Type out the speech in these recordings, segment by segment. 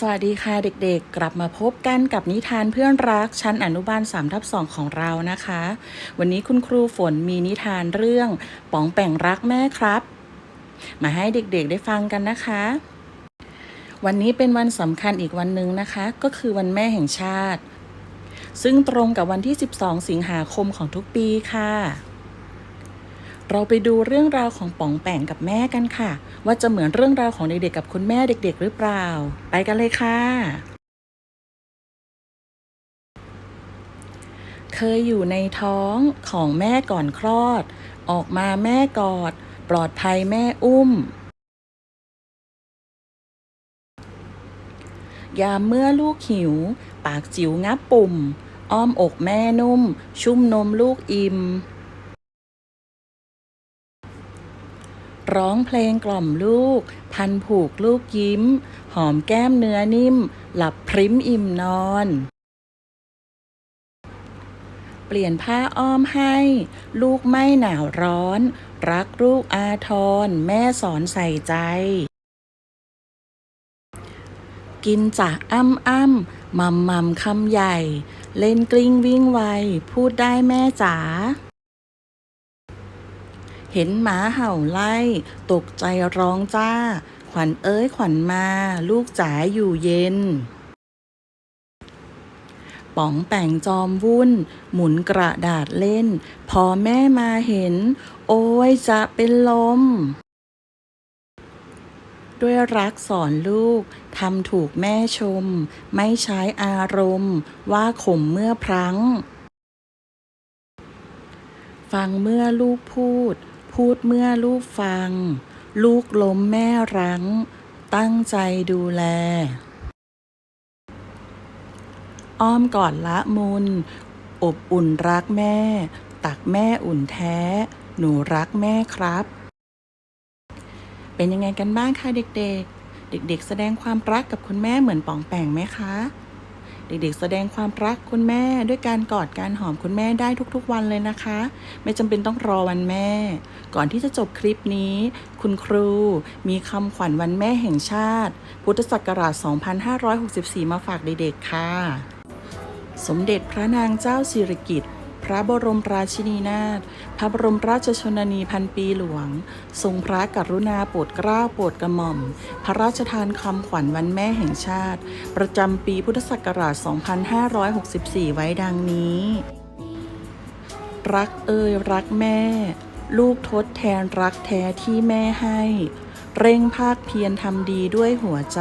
สวัสดีค่ะเด็กๆ กลับมาพบกันกับนิทานเพื่อนรักชั้นอนุบาล3ทับ2ของเรานะคะ วันนี้คุณครูฝนมีนิทานเรื่องป๋องแป่งรักแม่ครับ มาให้เด็กๆได้ฟังกันนะคะ วันนี้เป็นวันสำคัญอีกวันหนึ่งนะคะ ก็คือวันแม่แห่งชาติ ซึ่งตรงกับวันที่ 12 สิงหาคมของทุกปีค่ะ เราไปดูเรื่องราวของป๋องแป่งกับแม่กันค่ะ ว่าจะเหมือนเรื่องราวของเด็กๆกับคุณแม่เด็ก ๆ หรือเปล่า ไปกันเลยค่ะ เคยอยู่ในท้องของแม่ก่อนคลอด ออกมาแม่กอด ปลอดภัยแม่อุ้ม ยามเมื่อลูกหิว ปากจิ๋วงับปุ่ม อ้อมอกแม่นุ่ม ชุ่มนมลูกอิ่ม ร้องเพลงกล่อมลูก พันผูกลูกยิ้ม หอมแก้มเนื้อนิ่ม หลับพริ้มอิ่มนอน เปลี่ยนผ้าอ้อมให้ ลูกไม่หนาวร้อน รักลูกอาทร แม่สอนใส่ใจ กินจากอ้ำอ้ำมัมมัมคำใหญ่ เล่นกลิ้งวิ่งไว พูดได้แม่จ๋า เห็นหมาเห่าไล่ ตกใจร้องจ้า ขวัญเอ้ยขวัญมา ลูกจ๋าอยู่เย็น ป๋องแป่งจอมวุ่น หมุนกระดาษเล่น พอแม่มาเห็น โอ้ยจะเป็นลมด้วยรักสอนลูก ทำถูกแม่ชม ไม่ใช้อารมณ์ ว่าข่มเมื่อพลั้ง ฟังเมื่อลูกพูด พูดเมื่อลูกฟัง ลูกล้มแม่รั้ง ตั้งใจดูแล อ้อมกอดละมุน อบอุ่นรักแม่ ตักแม่อุ่นแท้ หนูรักแม่ครับ เป็นยังไงกันบ้างคะเด็กๆ เด็กๆ แสดงความรักกับคุณแม่เหมือนป๋องแป่งไหมคะ เด็กๆ แสดงความรักคุณแม่ด้วยการกอดการหอมคุณแม่ได้ทุกๆวันเลยนะคะ ไม่จำเป็นต้องรอวันแม่ ก่อนที่จะจบคลิปนี้ คุณครูมีคำขวัญวันแม่แห่งชาติ พุทธศักราช 2564 มาฝากเด็กๆค่ะ สมเด็จพระนางเจ้าสิริกิติ์ พระบรมราชินีนาถ พระบรมราชชนนีพันปีหลวง ทรงพระกรุณาโปรดเกล้าโปรดกระหม่อม พระราชทานคำขวัญวันแม่แห่งชาติ ประจำปีพุทธศักราช 2564 ไว้ดังนี้ รักเอ่ยรักแม่ ลูกทดแทนรักแท้ที่แม่ให้ เร่งภาคเพียรทำดีด้วยหัวใจ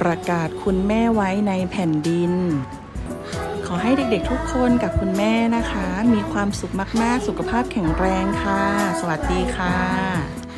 ประกาศคุณแม่ไว้ในแผ่นดิน อให้เด็กๆทุกคนกับคุณแม่นะคะ มีความสุขมากๆ สุขภาพแข็งแรงค่ะ สวัสดีค่ะ